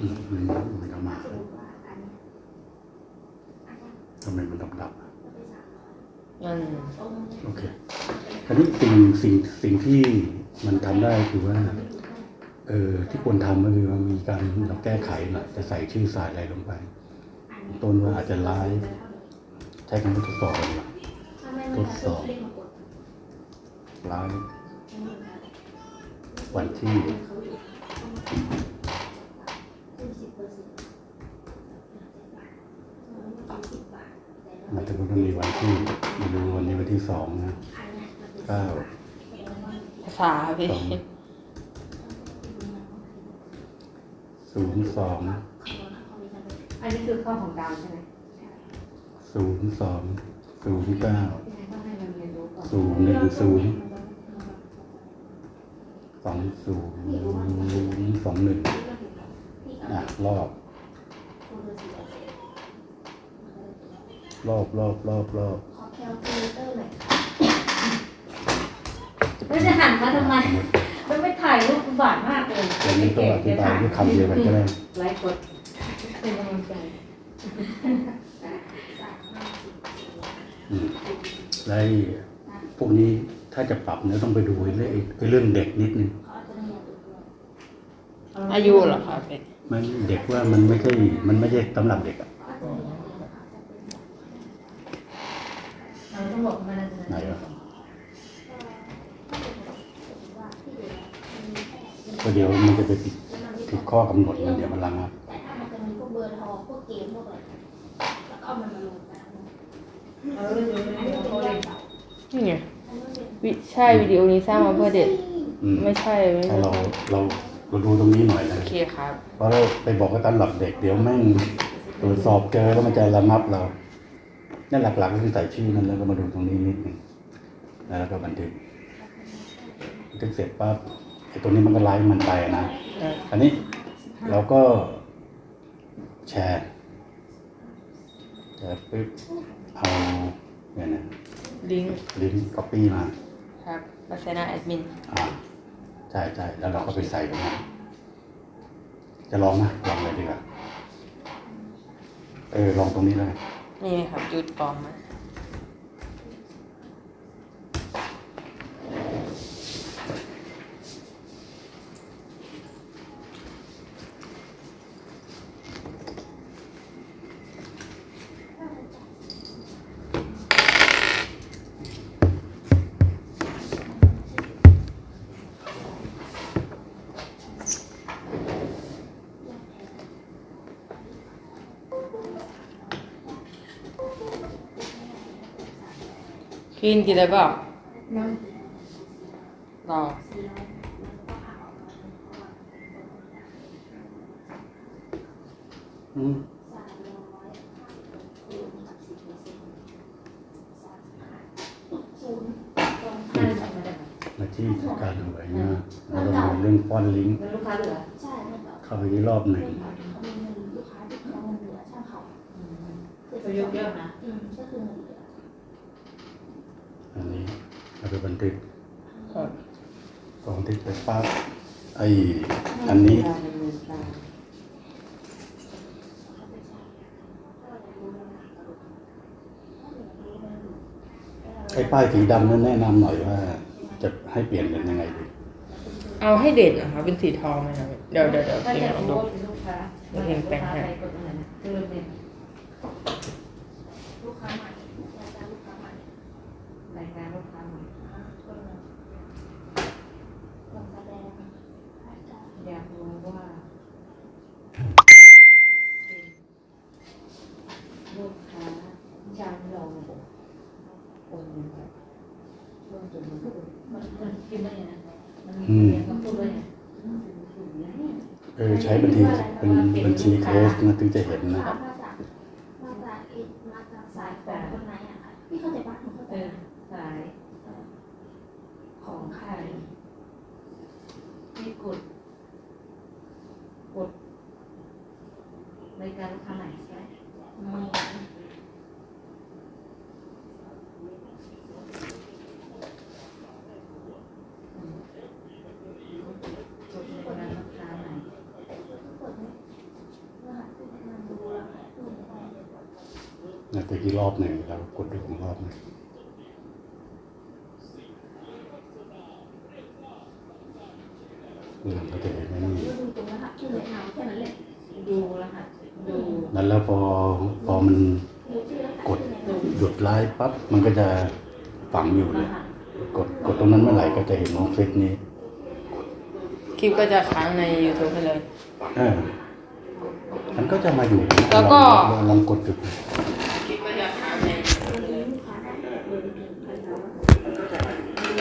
อืมมันมันก็มาสมมติว่าอันเนี้ยอันเนี้ยทำไมมันดับๆอะเราไปสั่งนั่นตรงนี้โอเคคราวนี้สิ่งสิ่งสิ่งที่มันทำได้คือว่า เออที่ควรทำก็คือว่ามีการเราแก้ไขหน่อยจะใส่ชื่อสายอะไรลงไปอันเนี้ยต้นว่าอาจจะไลฟ์ใช้คำว่าทดสอบดีกว่าถ้าไม่ไม่ได้เรียกมากดไลฟ์อันนี้นะวันที่ ขึ้นสิบเปอร์เซ็นต์สิบบาทแต่ หมายถึงว่ามันมีวันที่ไม่รู้วันนี้วัน ที่สองนะอันเนี้ยมันเป็นเก้าภาษาพี่สองศูนย์สองอันนี้คือข้อของดาวใช่ไหมศูนย์สองศูนย์เก้ายังไงต้องให้เราเรียนรู้ก่อนศูนย์หนึ่งศูนย์สองศูนย์สองหนึ่งอะรอบ รอบรอบรอบรอบ ขอแคลคูลเลเตอร์หน่อยค่ะ แล้วจะหันมาทำไมมันไม่ถ่ายรูปอุบาทมากเลยอย่างนี้ก็อธิบายด้วยคำเดียวกันก็ได้ไลฟ์กดเป็นกำลังใจอืมแล้วไอ้พวกนี้ถ้าจะปรับเนี่ยต้องไปดูไอ้เรื่องไอ้เรื่องเด็กนิดนึง อายุเหรอคะพี่มันเด็กว่ามันไม่ใช่ มันไม่ใช่สำหรับเด็กอะ เราต้องบอกมันจะ ไหนวะ ก็เดี๋ยวมันจะไปผิดผิดข้อกำหนดมันเดี๋ยวมันระงับแต่ถ้ามันจะมีพวกเบอร์โทรพวกเกมพวกอะไรแล้วก็เอามันมาลงกันเราเรื่องนี้เขาเล่นนี่ไงวิใช่วิดีโอนี้สร้างมาเพื่อเด็กอืมไม่ใช่ไม่ถ้าใช่เราเราเราดูตรงนี้หน่อยนะโอเคครับ เพราะเราไปบอกว่าการหลับเด็กเดี๋ยวแม่งตรวจสอบเจอแล้วมันจะระงับเรานั่นหลักๆก็คือใส่ชื่อนั้นแล้วก็มาดูตรงนี้นิดหนึงแล้วก็บันทึกบันทึกเสร็จปั๊บไอ้ ตัวนี้มันก็ไลฟ์มันไปนะเอออันนี้เราก็แชร์แชร์ปึ๊บเอาเนี่ยนะลิงก์ลิงก์ก๊อปปี้มาครับมาใช้หน้าแอดมินอ่าใช่ใช่แล้วเราก็ไปใส่ตรงนั้นจะลองนะลองเลยดีกว่าเออลองตรงนี้เลยนี่ครับจุดปลอมมา กินกินได้เปล่าน้รออืมำน่าจะทำมาได้ไหมมาที่การดูไอ้เนี่ยแล้วก็ดูเรื่องป้อนลิงก์เป็นลูกค้าเหลือใช่มันแบบเข้าไปที่รอบหนึ่งเขามีเงินลูกค้าที่เขาเงินเหลือช่างเขาจะเยอะเยอะนะอืมก็คือเงินเหลืออันนี้เรา ไปบันทึกครับพอบันทึกไปปั๊บไอ้อันนี้ ไอ้ป้ายสีดำนั้นแนะนำหน่อยว่า จะให้เปลี่ยนเป็นยังไงดี เอาให้เด่นนะคะเป็นสีทองไหมครับเดี๋ยวเดี๋ยวเดี๋ยวถ้าเพียจะงลองรู้ดูว่าเป็นลูกค้าเดี๋ยวเห็นแปลงให้ ใครกดอะไรนะคือเป็น ลูกค้าใหม่รายการลูกค้าใหม่ รายการลูกค้าใหม่ ลงแสดงรายการ อยากรู้ว่าลูกค้าจำลองโอนเงินไปลงจุดมันมันมันกินได้นะมันมีเงินต้องพูดด้วยเออใช้บัญชีเป็นบัญชีเคสนะถึงจะเห็นนะถามมาจากมาจากเอมาจากสายของคนไหนอะค่ะพี่เข้าใจปะเออสายของใคร ริการลูกค้าไหนใช่ไหมไม่จบริการลูกค้าไหนนะแต่ทีรอบหนึ่งเรากดดูของรอบหนึ่งมันก็จะเห็นไม่มีดูตรงรหัสชื่แนะนแค่นั้นแหละดูรหัส นั่นแล้วพอพอมันดูชื่อแล้วกดชื่อเลยหยุดไลฟ์ปั๊บมันก็จะฝังอยู่รเลยหัสกดกดตรงนั้นเมื่อไหร่ก็จะเห็นคลิปนี้คลิปก็จะค้างใน YouTube ไปเลย เออมันก็จะมาอยู่แล้วก็ลองลองกดดู